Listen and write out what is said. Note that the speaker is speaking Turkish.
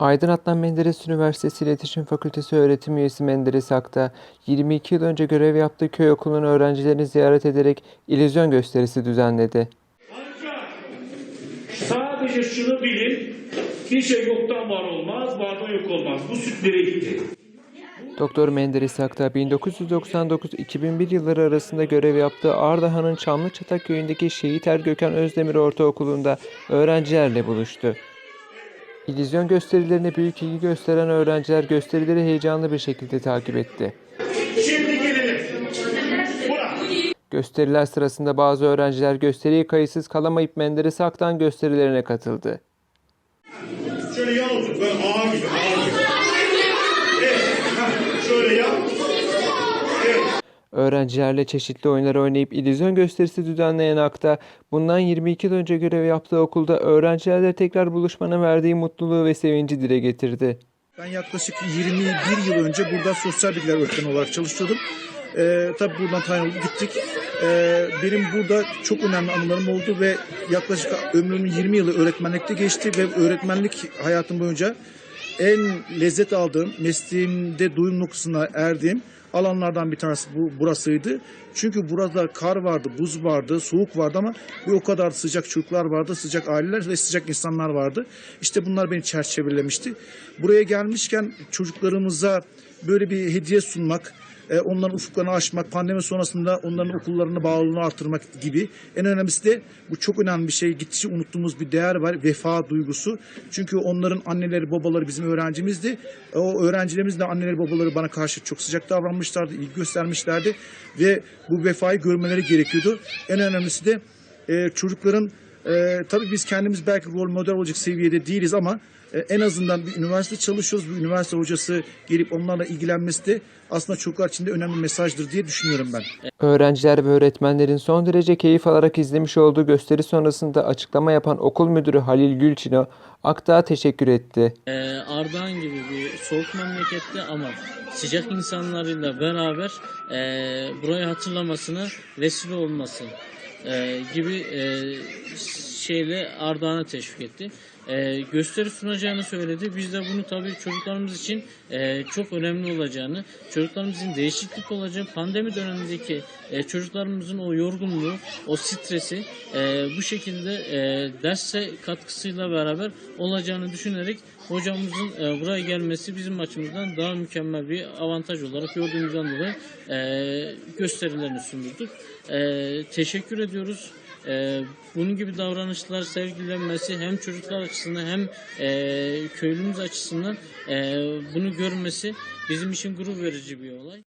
Aydın Adnan Menderes Üniversitesi İletişim Fakültesi öğretim üyesi Menderes Akta, 22 yıl önce görev yaptığı köy okulunun öğrencilerini ziyaret ederek illüzyon gösterisi düzenledi. Ancak sadece şunu bilin, bir şey yoktan var olmaz, vardan yok olmaz. Bu süt nereye gitti? Doktor Menderes Akta, 1999-2001 yılları arasında görev yaptığı Ardahan'ın Çamlıçatak köyündeki Şehit Ergöken Özdemir Ortaokulu'nda öğrencilerle buluştu. İllüzyon gösterilerine büyük ilgi gösteren öğrenciler gösterileri heyecanlı bir şekilde takip etti. Gösteriler sırasında bazı öğrenciler gösteriye kayıtsız kalamayıp Menderes Aktan gösterilerine katıldı. Şöyle yan otur, böyle ağa gibi, Öğrencilerle çeşitli oyunlar oynayıp illüzyon gösterisi düzenleyen Akta, bundan 22 yıl önce görev yaptığı okulda öğrencilerle tekrar buluşmanın verdiği mutluluğu ve sevinci dile getirdi. Ben yaklaşık 21 yıl önce burada sosyal bilgiler öğretmeni olarak çalışıyordum. Ee, tabii buradan tayin olup gittik. Ee, benim burada çok önemli anılarım oldu ve yaklaşık ömrümün 20 yılı öğretmenlikte geçti ve öğretmenlik hayatım boyunca en lezzet aldığım, mesleğimde doyum noktasına erdiğim alanlardan bir tanesi bu burasıydı. Çünkü burada kar vardı, buz vardı, soğuk vardı ama bir o kadar sıcak çocuklar vardı, sıcak aileler ve sıcak insanlar vardı. İşte bunlar beni çerçevelemişti. Buraya gelmişken çocuklarımıza böyle bir hediye sunmak, e, onların ufuklarını açmak, pandemi sonrasında onların okullarını bağlılığını artırmak gibi. En önemlisi de bu çok önemli bir şey. Gittikçe unuttuğumuz bir değer var. Vefa duygusu. Çünkü onların anneleri, babaları bizim öğrencimizdi. E, O öğrencilerimiz de anneleri, babaları bana karşı çok sıcak davranmışlardı, ilgi göstermişlerdi. Ve bu vefayı görmeleri gerekiyordu. En önemlisi de e, çocukların e, tabii biz kendimiz belki rol model olacak seviyede değiliz ama e, en azından bir üniversite çalışıyoruz. Bir üniversite hocası gelip onlarla ilgilenmesi de aslında çocuklar için de önemli mesajdır diye düşünüyorum ben. Öğrenciler ve öğretmenlerin son derece keyif alarak izlemiş olduğu gösteri sonrasında açıklama yapan okul müdürü Halil Gülçino, Aktağa teşekkür etti. Ee, Ardahan gibi bir soğuk memlekette ama sıcak insanlarıyla beraber e, burayı hatırlamasına vesile olması e, gibi e, şeyle Ardahan'a teşvik etti. E, gösteri sunacağını söyledi. Biz de bunu tabii çocuklarımız için e, çok önemli olacağını, çocuklarımızın değişiklik olacağı, pandemi dönemindeki e, çocuklarımızın o yorgunluğu, o stresi e, bu şekilde e, derse katkısıyla beraber olacağını düşünerek hocamızın e, buraya gelmesi bizim açımızdan daha mükemmel bir avantaj olarak gördüğümüzden dolayı e, gösterilerini sundurduk. E, teşekkür ediyoruz. E, bunun gibi davranışlar sergilenmesi hem çocuklar açısından hem e, köylümüz açısından e, bunu görmesi bizim için gurur verici bir olay.